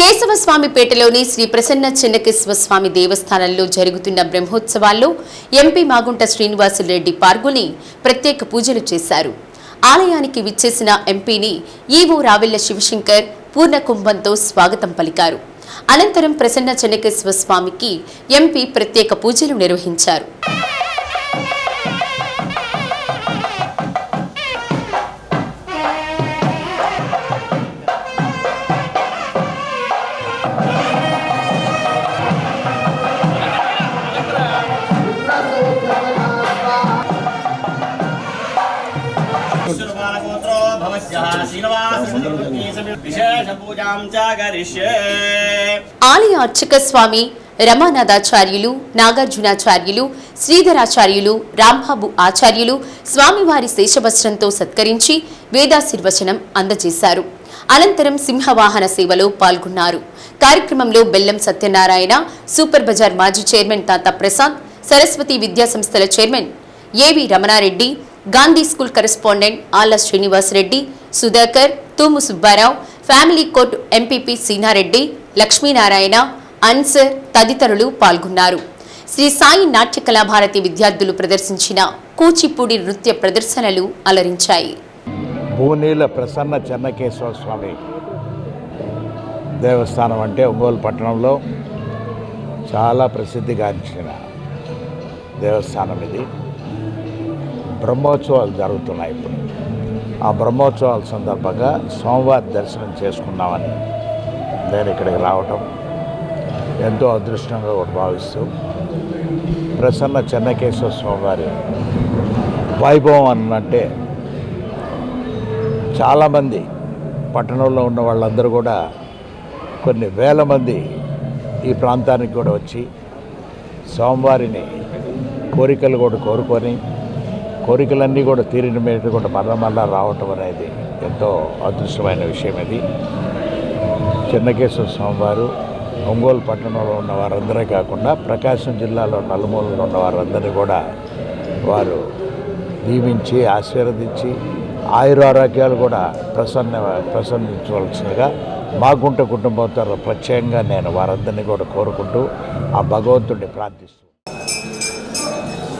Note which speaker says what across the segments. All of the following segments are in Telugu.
Speaker 1: కేశవస్వామిపేటలోని శ్రీ ప్రసన్న చెన్నకేశ్వర స్వామి దేవస్థానంలో జరుగుతున్న బ్రహ్మోత్సవాల్లో ఎంపీ మాగుంట శ్రీనివాసులరెడ్డి పాల్గొని ప్రత్యేక పూజలు చేశారు. ఆలయానికి విచ్చేసిన ఎంపీని ఈవో రావెల్ల శివశంకర్ పూర్ణ కుంభంతో స్వాగతం పలికారు. అనంతరం ప్రసన్న చెన్నకేశ్వర స్వామికి ఎంపీ ప్రత్యేక పూజలు నిర్వహించారు.
Speaker 2: బాలగోత్రో చ కరిష్యే
Speaker 1: ఆలయ అర్చక స్వామి రమానాథాచార్యులు నాగార్జునాచార్యులు శ్రీధరాచార్యులు రాంబాబు ఆచార్యులు స్వామివారి శేషవస్త్రంతో సత్కరించి వేదాశీర్వచనం అందజేశారు. అనంతరం సింహవాహన సేవలో పాల్గొన్నారు. కార్యక్రమంలో బెల్లం సత్యనారాయణ సూపర్ బజార్ మాజీ చైర్మన్ తాత ప్రసాద్ సరస్వతి విద్యా సంస్థల చైర్మన్ ఏవి Ramanareddy Gandhi school correspondent Alla Srinivasareddy Sudhakar Thumu Subbarao family court MPP Seenareddy Lakshminarayana Ansar తదితరులు పాల్గొన్నారు. శ్రీ సాయి నాట్య కళాభారతి విద్యార్థులు ప్రదర్శించిన కూచిపూడి నృత్య ప్రదర్శనలు అలరించాయి.
Speaker 3: భూనీల ప్రసన్న చెన్నకేశ్వర స్వామి దేవస్థానం అంటే ఒంగోలు పట్టణంలో చాలా ప్రసిద్ధిగాంచిన దేవస్థానం ఇది. బ్రహ్మోత్సవాలు జరుగుతున్నాయి ఇప్పుడు. ఆ బ్రహ్మోత్సవాల సందర్భంగా సోమవారి దర్శనం చేసుకున్నామని నేను ఇక్కడికి రావటం ఎంతో అదృష్టంగా కూడా భావిస్తూ ప్రసన్న చెన్నకేశ్వర స్వామివారి వైభవం అన్నంటే చాలామంది పట్టణంలో ఉన్న వాళ్ళందరూ కూడా కొన్ని వేల మంది ఈ ప్రాంతానికి కూడా వచ్చి సోమవారిని కోరికలు కూడా కోరుకొని కోరికలన్నీ కూడా తీరిన మీద కూడా మళ్ళా మళ్ళా రావటం అనేది ఎంతో అదృష్టమైన విషయం ఇది. చెన్నకేశ్వర స్వామివారు ఒంగోలు పట్టణంలో ఉన్న వారందరే కాకుండా ప్రకాశం జిల్లాలో నలుమూలలో ఉన్న వారందరినీ కూడా వారు దీవించి ఆశీర్వదించి ఆయురారోగ్యాలు కూడా ప్రసన్న ప్రసన్నించవలసిందిగా మాగుంట కుటుంబంతో ప్రత్యేకంగా నేను వారందరినీ కూడా కోరుకుంటూ ఆ భగవంతుడిని ప్రార్థిస్తూ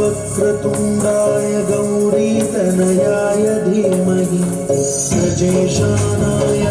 Speaker 4: वक्रतुण्डाय गौरीतनयाय धीमहि सजेशानाय